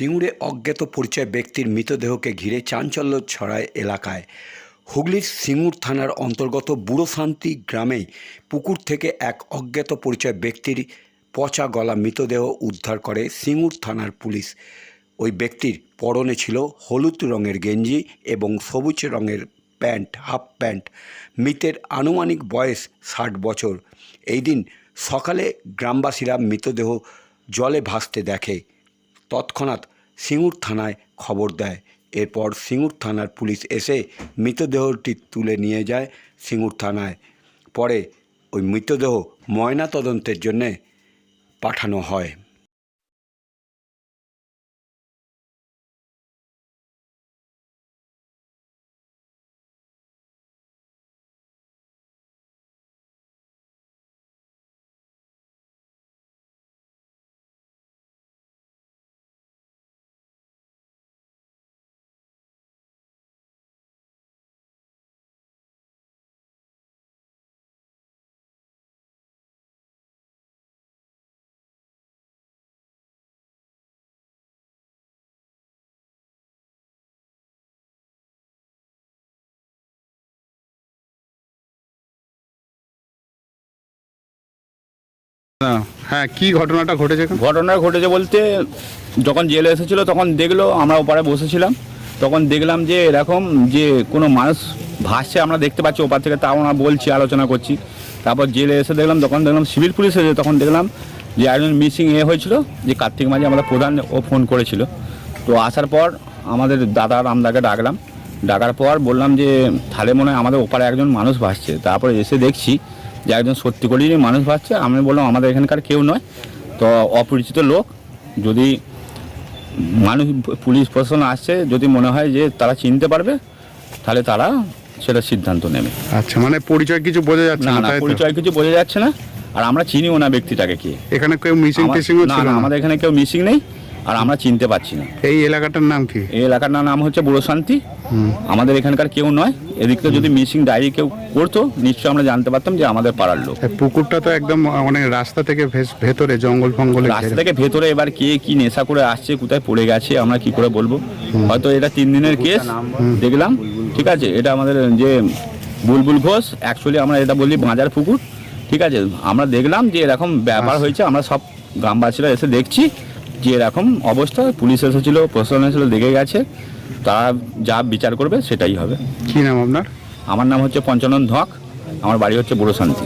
সিঙ্গুরে অজ্ঞাত পরিচয় ব্যক্তির মৃতদেহকে ঘিরে চাঞ্চল্য ছড়ায় এলাকায়। হুগলির সিঙ্গুর থানার অন্তর্গত বুড়োশান্তি গ্রামে পুকুর থেকে এক অজ্ঞাত পরিচয় ব্যক্তির পচা গলা মৃতদেহ উদ্ধার করে সিঙ্গুর থানার পুলিশ। ওই ব্যক্তির পরনে ছিল হলুদ রঙের গেঞ্জি এবং সবুজ রঙের প্যান্ট, হাফ প্যান্ট, মৃতের আনুমানিক বয়স ষাট বছর। এই দিন সকালে গ্রামবাসীরা মৃতদেহ জলে ভাসতে দেখে। তৎক্ষণাৎ সিঙ্গুর থানায় খবর দেয়। এরপর সিঙ্গুর থানার পুলিশ এসে মৃতদেহটি তুলে নিয়ে যায় সিঙ্গুর থানায়। পরে ওই মৃতদেহ ময়না তদন্তের জন্যে পাঠানো হয়। হ্যাঁ কি ঘটনাটা ঘটেছে? ঘটনা ঘটেছে বলতে, যখন জেলে এসেছিল, তখন দেখল, আমরা ওপারে বসেছিলাম। তখন দেখলাম যে, এরকম যে কোনো মানুষ ভাসছে, আমরা দেখতে পাচ্ছি ওপার থেকে, তাও আমরা বলছি, আলোচনা করছি। তারপর জেলে এসে দেখলাম, তখন দেখলাম সিভিল পুলিশ এসে তখন দেখলাম যে, একজন মিসিং এ হয়েছিল, যে কার্তিক মাঝি আমাদের প্রধান, ও ফোন করেছিল। তো আসার পর আমাদের দাদা রামদাকে ডাকলাম। ডাকার পর বললাম যে, তাহলে মনে হয় আমাদের ওপারে একজন মানুষ ভাসছে। তারপরে এসে দেখছি যে একজন সত্যি করেই মানুষ ভাসছে আমি বললাম আমাদের এখানকার কেউ নয় তো অপরিচিত লোক যদি মানুষ পুলিশ প্রশাসন আসছে যদি মনে হয় যে তারা চিনতে পারবে তাহলে তারা সেটা সিদ্ধান্ত নেবে। আচ্ছা মানে পরিচয় কিছু বোঝা যাচ্ছে না? পরিচয় কিছু বোঝা যাচ্ছে না আর আমরা চিনিও না ব্যক্তিটাকে কে। এখানে কেউ মিসিং টিসিং না আমাদের এখানে কেউ মিসিং নেই। আর আমরা চিনতে পারছি না। এই এলাকাটার নাম কি? এই এলাকার নাম হচ্ছে বুড়ো শান্তি আমাদের এখানকার কেউ নয়। এদিকে যদি মিসিং ডায়েরি কেউ করতো নিশ্চয়ই আমরা জানতে পারতাম যে আমাদের পাড়ার লোক। পুকুরটা তো একদম মানে রাস্তা থেকে ভেস- ভেতরে জঙ্গল ফঙ্গলে রাস্তা থেকে ভেতরে এবার কে কি নেশা করে আসছে কোথায় পড়ে গেছে আমরা কি করে বলব? হয়তো এটা তিন দিনের কেস। দেখলাম। ঠিক আছে এটা আমাদের যে বুলবুল ঘোষ অ্যাকচুয়ালি আমরা এটা বলি বাজার পুকুর। ঠিক আছে আমরা দেখলাম যে এরকম ব্যাপার আচ্ছা। হয়েছে আমরা সব গ্রামবাসীরা এসে দেখছি। যে এরকম অবস্থা পুলিশ এসেছিল প্রশাসন এসেছিল দেখে গেছে তারা যা বিচার করবে সেটাই হবে। কি নাম আপনার? আমার নাম হচ্ছে পঞ্চানন ধক আমার বাড়ি হচ্ছে বুড়ো শান্তি